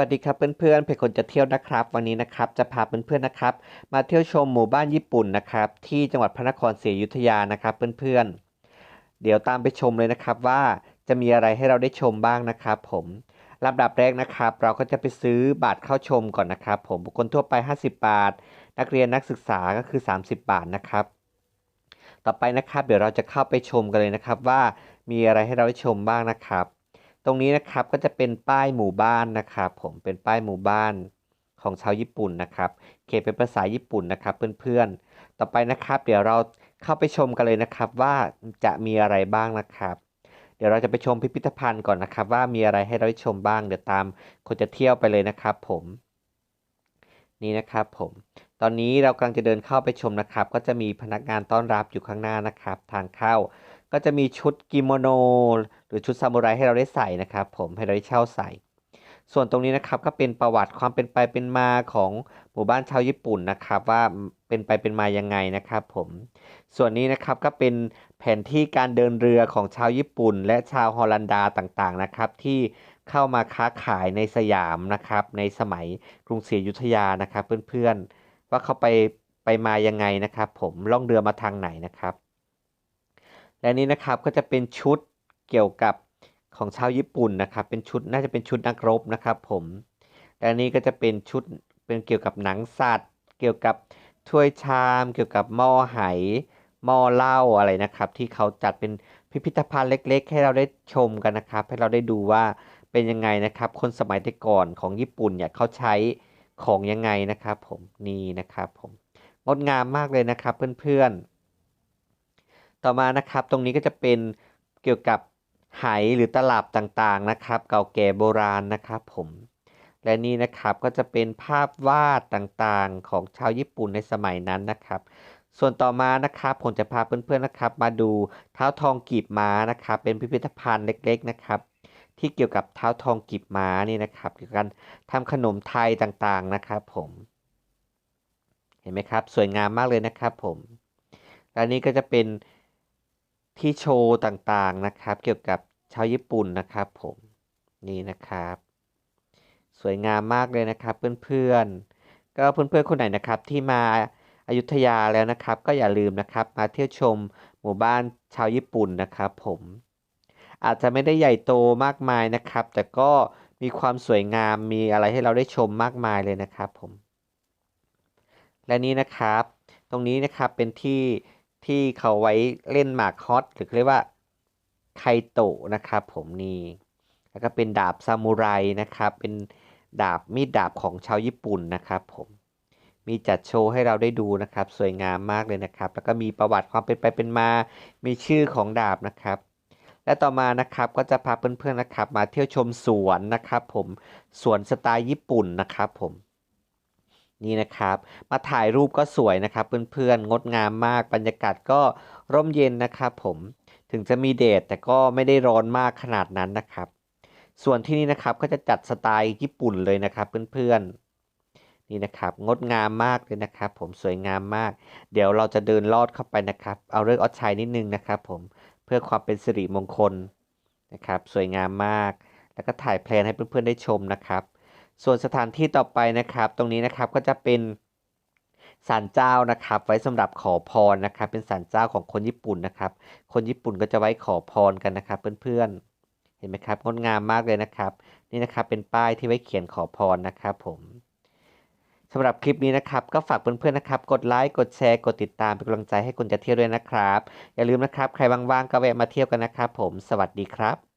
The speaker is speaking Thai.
วัสดีครับเพื่อนๆเพจคนจะเที่ยวนะครับ วันนี้นะครับจะพาเพื่อนๆนะครับ มาเที่ยวชมหมู่บ้านญี่ปุ่นนะครับ ที่จังหวัดพระนครศรีอยุธยานะครับเพื่อนๆ เดี๋ยวตามไปชมเลยนะครับว่าจะมีอะไรให้เราได้ชมบ้างนะครับ ผมลำดับแรกนะครับ เราก็จะไปซื้อบัตรเข้าชมก่อนนะครับ ผมบุคคลทั่วไป 50 บาท นักเรียนนักศึกษาก็คือ 30 บาทนะครับ ต่อไปนะครับ เดี๋ยวเราจะเข้าไปชมกันเลยนะครับว่ามีอะไรให้เราได้ชมบ้างนะครับ ตรงนี้นะครับก็จะเป็นป้ายหมู่บ้านนะครับ ผมเป็นป้ายหมู่บ้านของชาวญี่ปุ่นนะครับ เขียนเป็นภาษาญี่ปุ่นนะครับเพื่อนๆ ต่อไปนะครับ เดี๋ยวเราเข้าไปชมกันเลยนะครับ ว่าจะมีอะไรบ้างนะครับ เดี๋ยวเราจะไปชมพิพิธภัณฑ์ก่อนนะครับ ว่ามีอะไรให้เราได้ชมบ้าง เดี๋ยวตามคนจะเที่ยวไปเลยนะครับ ผมนี่นะครับผม ตอนนี้เรากำลังจะเดินเข้าไปชมนะครับ ก็จะมีพนักงานต้อนรับอยู่ข้างหน้านะครับ ทางเข้า ก็จะมีชุดกิโมโนหรือชุดซามูไรให้เราได้ใส่นะครับผมให้เราได้เช่าใส่ ส่วนตรงนี้นะครับก็เป็นประวัติความเป็นไปเป็นมาของหมู่บ้านชาวญี่ปุ่นนะครับ ว่าเป็นไปเป็นมายังไงนะครับผมส่วนนี้นะครับก็เป็นแผนที่การเดินเรือของชาวญี่ปุ่น และชาวฮอลันดาต่างๆนะครับ ที่เข้ามาค้าขายในสยามนะครับ ในสมัยกรุงศรีอยุธยานะครับ เพื่อนๆว่าเขาไปไปมายังไงนะครับ ผมล่องเรือมาทางไหนนะครับ และนี้นะครับก็จะเป็นชุด เกี่ยวกับของชาวญี่ปุ่นนะครับ เป็นชุดน่าจะเป็นชุดนักรบนะครับผมและนี้ก็จะเป็นชุดเป็นเกี่ยวกับหนังสัตว์ เกี่ยวกับถ้วยชาม เกี่ยวกับหม้อไหหม้อเหล้าอะไรนะครับ ที่เขาจัดเป็นพิพิธภัณฑ์เล็ก ๆ ให้เราได้ชมกันนะครับ ให้เราได้ดูว่าเป็นยังไงนะครับ คนสมัยแต่ก่อนของญี่ปุ่นเนี่ยเขาใช้ของยังไงนะครับผมนี่นะครับผมงดงามมากเลยนะครับเพื่อนๆต่อมานะครับตรงนี้ก็จะเป็นเกี่ยวกับ ไหหรือตลับต่างๆนะครับ เก่าแก่โบราณนะครับผมและนี่นะครับก็จะเป็นภาพวาดต่างๆของชาวญี่ปุ่นในสมัยนั้นนะครับ ส่วนต่อมานะครับผมจะพาเพื่อนๆนะครับ มาดูเท้าทองกีบม้านะครับ เป็นพิพิธภัณฑ์เล็ก ๆนะครับ ที่เกี่ยวกับเท้าทองกีบม้านี่นะครับ เกี่ยวกับการทำขนมไทยต่างๆนะครับ ผม เห็นไหมครับ สวยงามมากเลยนะครับ ผมและนี่ก็จะเป็น ที่โชว์ต่างๆนะครับ เกี่ยวกับชาวญี่ปุ่นนะครับผมนี่นะครับ สวยงามมากเลยนะครับเพื่อนๆ ก็เพื่อนๆคนไหนนะครับที่มาอายุทยาแล้วนะครับ ก็อย่าลืมนะครับมาเที่ยวชมหมู่บ้านชาวญี่ปุ่นนะครับ ผมอาจจะไม่ได้ใหญ่โตมากมายนะครับ แต่ก็มีความสวยงามมีอะไรให้เราได้ชมมากมายเลยนะครับผม และนี้นะครับ ตรงนี้นะครับเป็นที่ ที่เขาไว้เล่นหมากฮอตหรือเรียกว่าไคโตะนะครับผมนี่แล้วก็เป็นดาบซามูไรนะครับ เป็นดาบมีดดาบของชาวญี่ปุ่นนะครับผมมีจัดโชว์ให้เราได้ดูนะครับ สวยงามมากเลยนะครับ แล้วก็มีประวัติความเป็นไปเป็นมา มีชื่อของดาบนะครับ และต่อมานะครับก็จะพาเพื่อนๆนะครับ มาเที่ยวชมสวนนะครับ ผมสวนสไตล์ญี่ปุ่นนะครับผม นี่นะครับ มาถ่ายรูปก็สวยนะครับ เพื่อนๆงดงามมากบรรยากาศก็ร่มเย็นนะครับผมถึงจะมีแดดแต่ก็ไม่ได้ร้อนมากขนาดนั้นนะครับ ส่วนที่นี่นะครับก็จะจัดสไตล์ญี่ปุ่นเลยนะครับเพื่อนๆนี่นะครับ งดงามมากเลยนะครับ ผมสวยงามมาก เดี๋ยวเราจะเดินลอดเข้าไปนะครับ เอาเรื่องออชัยนิดนึงนะครับ ผมเพื่อความเป็นสิริมงคลนะครับ สวยงามมาก แล้วก็ถ่ายแพลนให้เพื่อนๆได้ชมนะครับ ส่วนสถานที่ต่อไปนะครับ ตรงนี้นะครับก็จะเป็นศาลเจ้านะครับ ไว้สำหรับขอพรนะครับ เป็นศาลเจ้าของคนญี่ปุ่นนะครับ คนญี่ปุ่นก็จะไว้ขอพรกันนะครับ เพื่อนๆ เห็นไหมครับงดงามมากเลยนะครับ นี่นะครับเป็นป้ายที่ไว้เขียนขอพรนะครับ ผมสำหรับคลิปนี้นะครับ ก็ฝากเพื่อนๆนะครับ กดไลค์กดแชร์กดติดตามเป็นกำลังใจให้คนจะเที่ยวด้วยนะครับ อย่าลืมนะครับ ใครว่างๆก็แวะมาเที่ยวกันนะครับ ผมสวัสดีครับ